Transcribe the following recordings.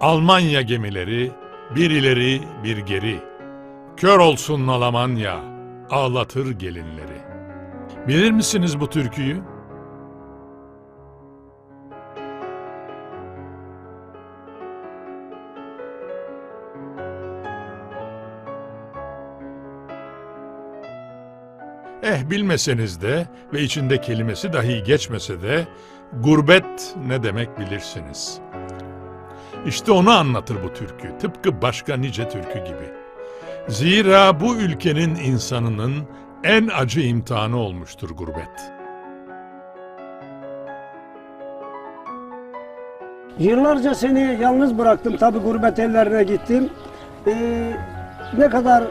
Almanya gemileri bir ileri bir geri. Kör olsun Almanya, ağlatır gelinleri. Bilir misiniz bu türküyü? Eh bilmeseniz de ve içinde kelimesi dahi geçmese de gurbet ne demek bilirsiniz. İşte onu anlatır bu türkü, tıpkı başka nice türkü gibi. Zira bu ülkenin insanının en acı imtihanı olmuştur gurbet. Yıllarca seni yalnız bıraktım. Tabi gurbet ellerine gittim. Ee, ne kadar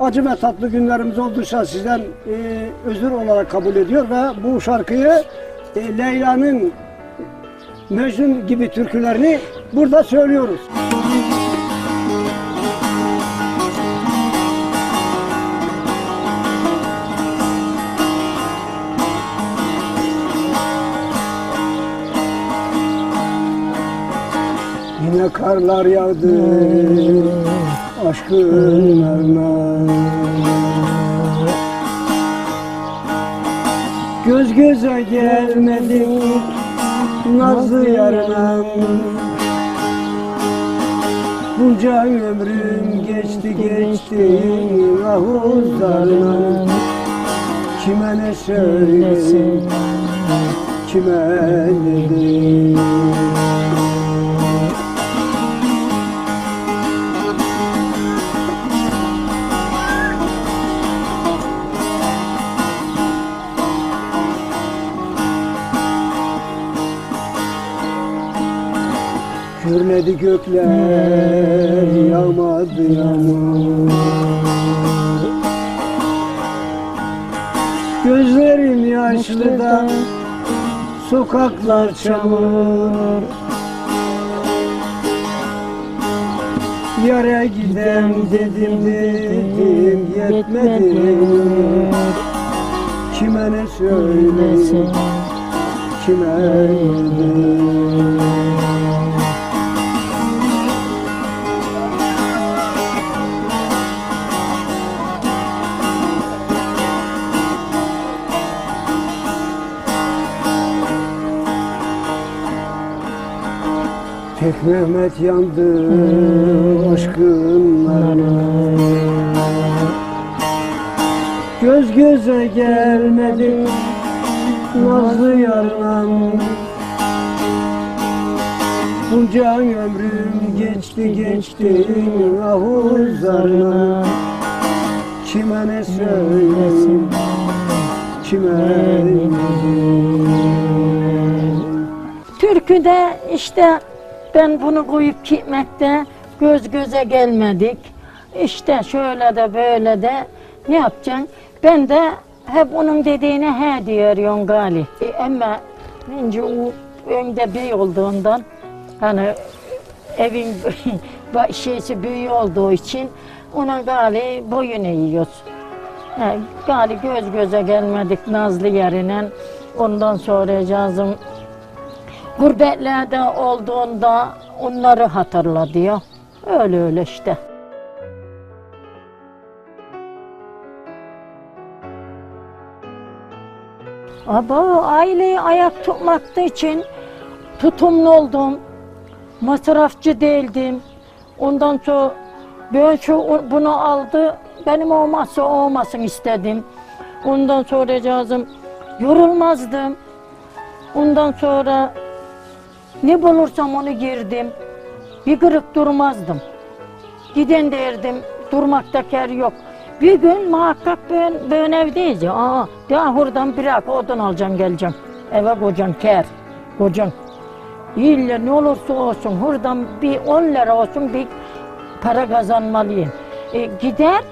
acı ve tatlı günlerimiz olduysa sizden e, özür olarak kabul ediyor ve bu şarkıyı e, Leyla'nın Mecnun gibi türkülerini burada söylüyoruz. Yine karlar yağdı aşkın ardına Göz göze gelmedik nazlı yarına Bunca ömrüm geçti geçti ahuzlarına Kime ne söylesin kime dedim gökler yağmadı yağmur Gözlerim yaşlı da sokaklar çamur. Yere gidem dedim dedim yetmedi. Kime ne söyleyeyim kime dedim Mehmet yandı aşkınlarına Göz göze gelmedi nazlı yarına Bunca ömrüm geçti geçti ahuzlarına Kime ne söylesin kime ne Türküde işte ben bunu koyup gitmekte göz göze gelmedik. İşte şöyle de böyle de ne yapacaksın? Ben de hep onun dediğine he diyorum gali. E, ama bence o önde bey olduğundan hani evin şeysi büyüğü olduğu için ona gali boyun eğiyoruz. He, gali göz göze gelmedik Nazlı yerine. Ondan sonra cazım Gurbetlerde olduğunda onları hatırla diyor. Öyle öyle işte. Ama aileyi ayak tutmakta için tutumlu oldum. Masrafçı değildim. Ondan sonra ben şu bunu aldı. Benim olmazsa olmasın istedim. Ondan sonra cazım yorulmazdım. Ondan sonra ne bulursam onu girdim. Bir kırık durmazdım. Giden derdim, durmakta ker yok. Bir gün muhakkak ben, ben evdeyiz ya. Aa, ya buradan bırak odun alacağım geleceğim. Eve kocan ker, kocan. İlla ne olursa olsun buradan bir 10 lira olsun bir para kazanmalıyım. E, gider,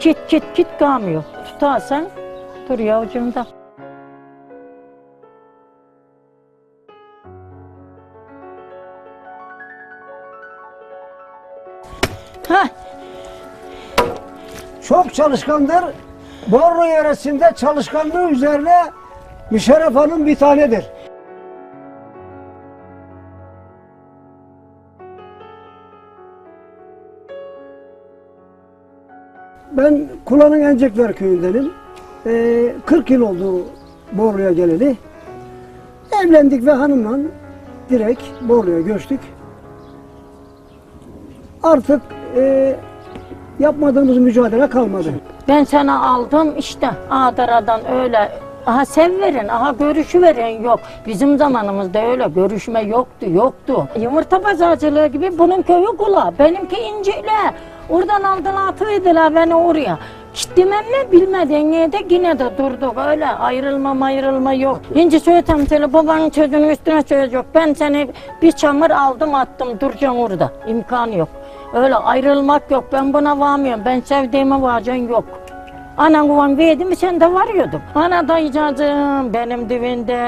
kit kit kit kalmıyor. Tutarsan duruyor ucunda. Çok çalışkandır. Borno yöresinde çalışkanlığı üzerine Müşerref Hanım bir tanedir. Ben Kula'nın Encekler köyündenim. Ee, 40 yıl oldu Borlu'ya geleli. Evlendik ve hanımla direkt Borlu'ya göçtük. Artık e, yapmadığımız mücadele kalmadı. Ben sana aldım işte Adara'dan öyle. Aha sev verin, aha görüşü verin yok. Bizim zamanımızda öyle görüşme yoktu, yoktu. Yumurta pazarcılığı gibi bunun köyü kula, benimki incile. Oradan aldılar atıverdiler beni oraya. Gittimem mi bilmeden de yine de durduk öyle ayrılma ayrılma yok. İnci söylesem seni babanın çocuğunun üstüne söyleyecek. Ben seni bir çamur aldım attım duracaksın orada. İmkan yok. Öyle ayrılmak yok. Ben buna varmıyorum. Ben sevdiğime varacaksın yok. Anan babam verdi mi sen de varıyordun. Ana dayıcağızım benim düğünde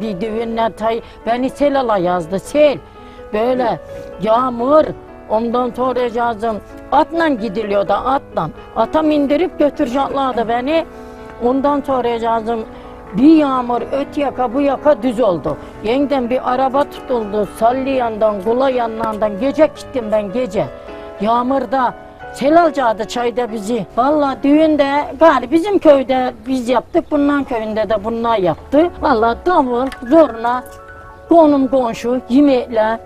bir düğünle tay beni sel ala yazdı sel. Böyle yağmur ondan sonra cazım atla gidiliyordu atla. Ata indirip götüreceklerdi beni. Ondan sonra cazım bir yağmur öt yaka bu yaka düz oldu. Yeniden bir araba tutuldu. Salli yandan, Kula yanından. Gece gittim ben gece. Yağmurda sel alacaktı çayda bizi. Vallahi düğünde galiba bizim köyde biz yaptık. Bundan köyünde de bunlar yaptı. Vallahi davul, zoruna, konum komşu, yemekler.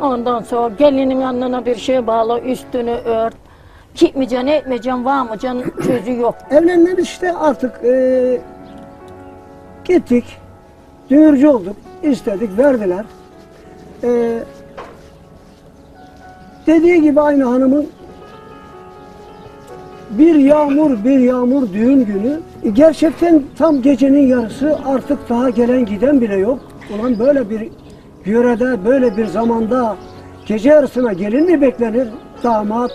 Ondan sonra gelinin yanına bir şey bağla, üstünü ört. Gitmeyeceksin, etmeyeceksin, varmayacaksın, sözü yok. Evlenmemiz işte artık e, gittik. Düğürcü olduk. istedik, verdiler. E, dediği gibi aynı hanımın bir yağmur bir yağmur düğün günü E, gerçekten tam gecenin yarısı artık daha gelen giden bile yok. Ulan böyle bir yörede böyle bir zamanda gece yarısına gelin mi beklenir? Damat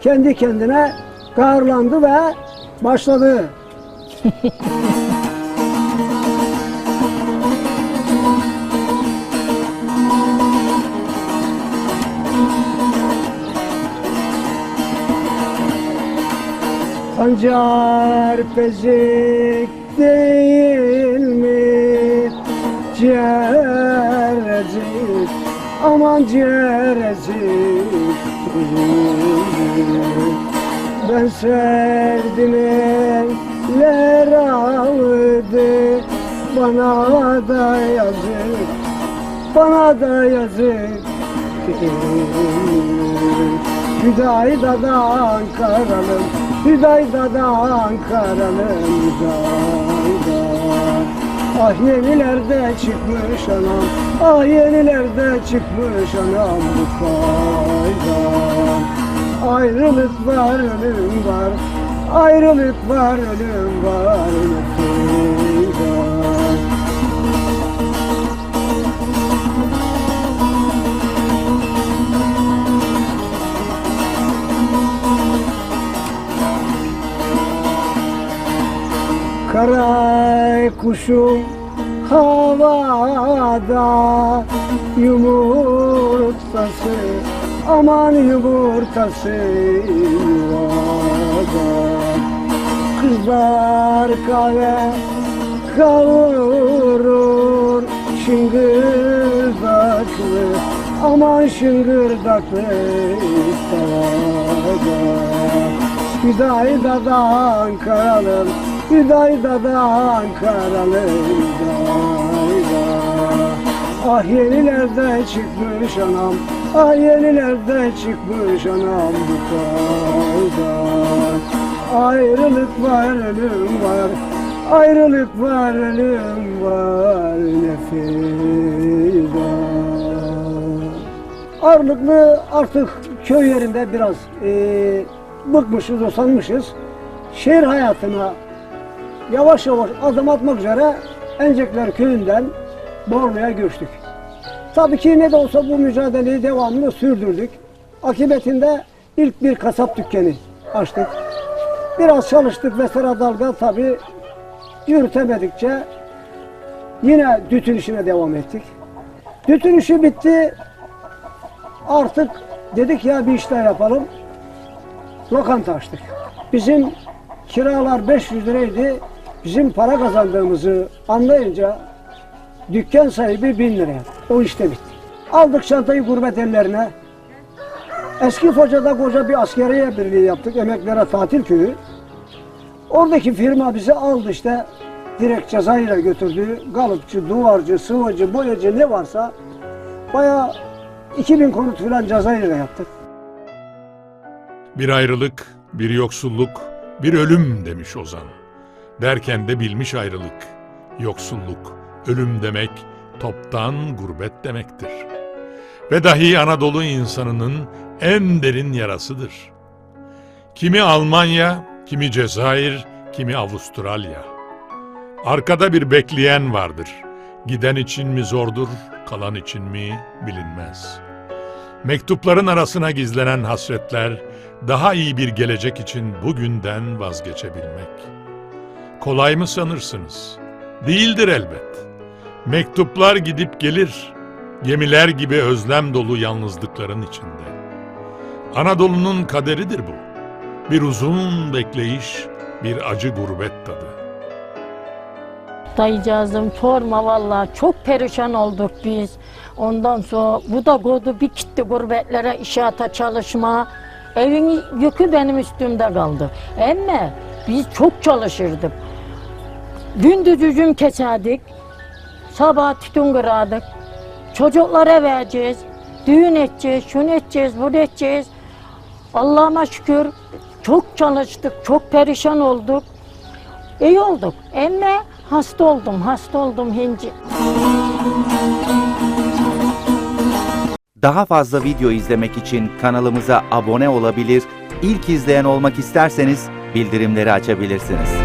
kendi kendine kahırlandı ve başladı. Sancar pezik değil mi? Ciğercik aman ciğercik Ben sevdim eller aldı Bana da yazık Bana da yazık Hüdayda'da Ankaralım Hüdayda'da Ankaralım Hüdayda Ah yenilerde çıkmış anam Ah yenilerde çıkmış anam bu faydan Ayrılık var ölüm var Ayrılık var ölüm var ne kuşum havada yumurtası aman yumurtası yuvada. Kızlar kahve kavurur şıngırdaklı aman şıngırdaklı tavada Hüdayda'da Ankaralım Hüdayda'da Ankaralım Hüdayda Ah yenilerde çıkmış anam Ah yenilerde çıkmış anam bu kaydan Ayrılık var ölüm var Ayrılık var ölüm var ne fidan Ağırlıklı artık köy yerinde biraz eee bıkmışız, usanmışız. Şehir hayatına yavaş yavaş adım atmak üzere Encekler köyünden Borlu'ya göçtük. Tabii ki ne de olsa bu mücadeleyi devamlı sürdürdük. Akibetinde ilk bir kasap dükkanı açtık. Biraz çalıştık ve sıra dalga tabii yürütemedikçe yine dütün işine devam ettik. Dütün işi bitti. Artık dedik ya bir işler yapalım lokanta açtık. Bizim kiralar 500 liraydı. Bizim para kazandığımızı anlayınca dükkan sahibi 1000 liraya. O işte bitti. Aldık çantayı gurbet ellerine. Eski Foca'da koca bir askeriye birliği yaptık. Emeklere tatil köyü. Oradaki firma bizi aldı işte. Direkt Cezayir'e götürdü. Galıpçı, duvarcı, sıvacı, boyacı ne varsa bayağı 2000 konut falan Cezayir'e yaptık. Bir ayrılık, bir yoksulluk, bir ölüm demiş Ozan. Derken de bilmiş ayrılık, yoksulluk, ölüm demek toptan gurbet demektir. Ve dahi Anadolu insanının en derin yarasıdır. Kimi Almanya, kimi Cezayir, kimi Avustralya. Arkada bir bekleyen vardır. Giden için mi zordur, kalan için mi bilinmez. Mektupların arasına gizlenen hasretler, daha iyi bir gelecek için bugünden vazgeçebilmek. Kolay mı sanırsınız? Değildir elbet. Mektuplar gidip gelir, gemiler gibi özlem dolu yalnızlıkların içinde. Anadolu'nun kaderidir bu. Bir uzun bekleyiş, bir acı gurbet tadı. Dayıcağızım sorma vallahi çok perişan olduk biz. Ondan sonra bu da kodu bir gitti gurbetlere işata çalışma. Evin yükü benim üstümde kaldı. Ama biz çok çalışırdık. Gündüz üzüm keserdik. Sabah tütün kırardık. Çocuklara vereceğiz. Düğün edeceğiz, şunu edeceğiz, bunu edeceğiz. Allah'ıma şükür çok çalıştık, çok perişan olduk. İyi olduk. Ama hasta oldum, hasta oldum hinci. Daha fazla video izlemek için kanalımıza abone olabilir, ilk izleyen olmak isterseniz bildirimleri açabilirsiniz.